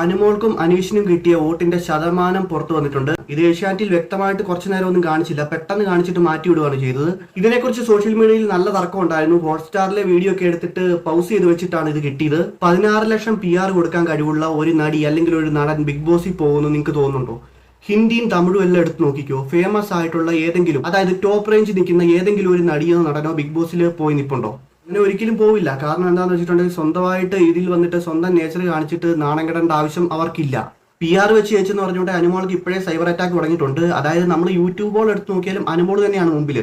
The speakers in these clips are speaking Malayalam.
അനുമോൾക്കും അനീഷിനും കിട്ടിയ വോട്ടിന്റെ ശതമാനം പുറത്തു വന്നിട്ടുണ്ട്. ഇത് ഏഷ്യാനെറ്റിൽ വ്യക്തമായിട്ട് കുറച്ചു നേരം ഒന്നും കാണിച്ചില്ല. പെട്ടെന്ന് കാണിച്ചിട്ട് മാറ്റി വിടുകയാണ് ചെയ്തത്. ഇതിനെക്കുറിച്ച് സോഷ്യൽ മീഡിയയിൽ നല്ല തർക്കം ഉണ്ടായിരുന്നു. ഹോട്ട്സ്റ്റാറിലെ വീഡിയോ ഒക്കെ എടുത്തിട്ട് പൗസ് ചെയ്ത് വെച്ചിട്ടാണ് ഇത് കിട്ടിയത്. പതിനാറ് ലക്ഷം പി ആർ കൊടുക്കാൻ കഴിവുള്ള ഒരു നടി അല്ലെങ്കിൽ ഒരു നടൻ ബിഗ് ബോസിൽ പോകുന്നു നിങ്ങൾക്ക് തോന്നുന്നുണ്ടോ? ഹിന്ദിയും തമിഴും എല്ലാം എടുത്ത് നോക്കിക്കോ. ഫേമസ് ആയിട്ടുള്ള ഏതെങ്കിലും അതായത് ടോപ്പ് റേഞ്ച് നിൽക്കുന്ന ഏതെങ്കിലും ഒരു നടിയോ നടനോ ബിഗ് ബോസിൽ പോയി നിൽപ്പുണ്ടോ? അങ്ങനെ ഒരിക്കലും പോവില്ല. കാരണം എന്താണെന്ന് വെച്ചിട്ടുണ്ടെങ്കിൽ സ്വന്തമായിട്ട് ഇതിൽ വന്നിട്ട് സ്വന്തം നേച്ചർ കാണിച്ചിട്ട് നാണം കെടേണ്ട ആവശ്യം അവർക്കില്ല. പി ആർ വെച്ച് ചേച്ചെന്ന് പറഞ്ഞുകൊണ്ട് അനുമോൾക്ക് ഇപ്പോഴേ സൈബർ അറ്റാക്ക് തുടങ്ങിയിട്ടുണ്ട്. അതായത് നമ്മൾ യൂട്യൂബോൾ എടുത്ത് നോക്കിയാലും അനുമോൾ തന്നെയാണ് മുമ്പിൽ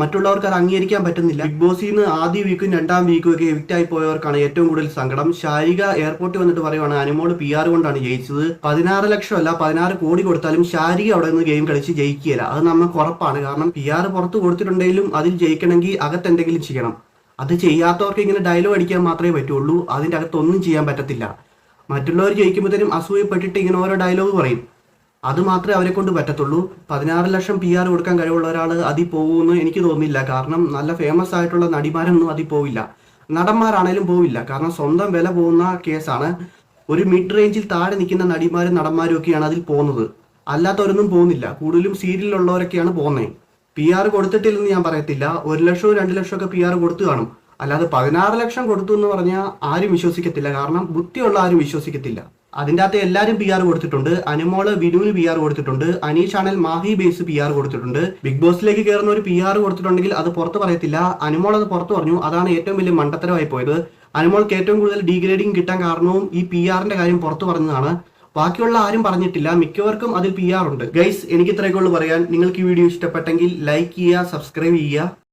മറ്റുള്ളവർക്ക് അത് അംഗീകരിക്കാൻ പറ്റുന്നില്ല. ബിഗ് ബോസിൽ നിന്ന് ആദ്യ വീക്കും രണ്ടാം വീക്കും ഒക്കെ എവിക്റ്റ് ആയി പോയവർക്കാണ് ഏറ്റവും കൂടുതൽ സങ്കടം. ശാരിക എയർപോർട്ടിൽ വന്നിട്ട് പറയുവാണ് അനുമോൾ പി ആർ കൊണ്ടാണ് ജയിച്ചത്. പതിനാറ് ലക്ഷം അല്ല പതിനാറ് കോടി കൊടുത്താലും ശാരിക അവിടെ നിന്ന് ഗെയിം കളിച്ച് ജയിക്കുകയില്ല. അത് നമുക്ക് ഉറപ്പാണ്. കാരണം പി ആർ പുറത്ത് കൊടുത്തിട്ടുണ്ടെങ്കിലും അതിൽ ജയിക്കണമെങ്കിൽ അകത്തെന്തെങ്കിലും ചെയ്യണം. അത് ചെയ്യാത്തവർക്ക് ഇങ്ങനെ ഡയലോഗ് അടിക്കാൻ മാത്രമേ പറ്റുള്ളൂ. അതിന്റെ അകത്ത് ഒന്നും ചെയ്യാൻ പറ്റത്തില്ല. മറ്റുള്ളവർ ജയിക്കുമ്പോഴത്തേനും അസൂയപ്പെട്ടിട്ട് ഇങ്ങനെ ഓരോ ഡയലോഗ് പറയും. അത് മാത്രമേ അവരെ കൊണ്ട് പറ്റത്തുള്ളൂ. പതിനാറ് ലക്ഷം പി ആർ കൊടുക്കാൻ കഴിവുള്ള ഒരാൾ അതിൽ പോകുമെന്ന് എനിക്ക് തോന്നുന്നില്ല. കാരണം നല്ല ഫേമസ് ആയിട്ടുള്ള നടിമാരൊന്നും അതിൽ പോവില്ല. നടന്മാരാണേലും പോവില്ല. കാരണം സ്വന്തം വില പോകുന്ന കേസാണ്. ഒരു മിഡ് റേഞ്ചിൽ താഴെ നിൽക്കുന്ന നടിമാരും നടന്മാരും ഒക്കെയാണ് അതിൽ പോകുന്നത്. അല്ലാത്തവരൊന്നും പോകുന്നില്ല. കൂടുതലും സീരിയലിലുള്ളവരൊക്കെയാണ് പോകുന്നത്. പി ആർ കൊടുത്തിട്ടില്ലെന്ന് ഞാൻ പറയത്തില്ല. ഒരു ലക്ഷവും രണ്ട് ലക്ഷവും ഒക്കെ പി ആർ കൊടുത്തു കാണും. അല്ലാതെ പതിനാറ് ലക്ഷം കൊടുത്തു എന്ന് പറഞ്ഞാൽ ആരും വിശ്വസിക്കത്തില്ല. കാരണം ബുദ്ധിയുള്ള ആരും വിശ്വസിക്കത്തില്ല. അതിന്റെ അകത്ത് എല്ലാവരും പി ആർ കൊടുത്തിട്ടുണ്ട്. അനുമോൾ വിനുവിന് പി ആർ കൊടുത്തിട്ടുണ്ട്. അനീഷ് ആണെങ്കിൽ മാഹി ബേസ് പി ആർ കൊടുത്തിട്ടുണ്ട്. ബിഗ് ബോസിലേക്ക് കയറുന്ന ഒരു പി ആർ കൊടുത്തിട്ടുണ്ടെങ്കിൽ അത് പുറത്ത് പറയത്തില്ല. അനുമോൾ അത് പുറത്ത് പറഞ്ഞു. അതാണ് ഏറ്റവും വലിയ മണ്ടത്തരമായി പോയത്. അനുമോൾക്ക് ഏറ്റവും കൂടുതൽ ഡീഗ്രേഡിംഗ് കിട്ടാൻ കാരണവും ഈ പി ആറിന്റെ കാര്യം പുറത്തു പറഞ്ഞതാണ്. ബാക്കിയുള്ള ആരും പറഞ്ഞിട്ടില്ല. മിക്കവർക്കും അതിൽ പി ആർ ഉണ്ട്. ഗൈസ് എനിക്ക് ഇത്രയൊക്കെ ഉള്ളൂ പറയാൻ. നിങ്ങൾക്ക് ഈ വീഡിയോ ഇഷ്ടപ്പെട്ടെങ്കിൽ ലൈക്ക് ചെയ്യുക സബ്സ്ക്രൈബ് ചെയ്യുക.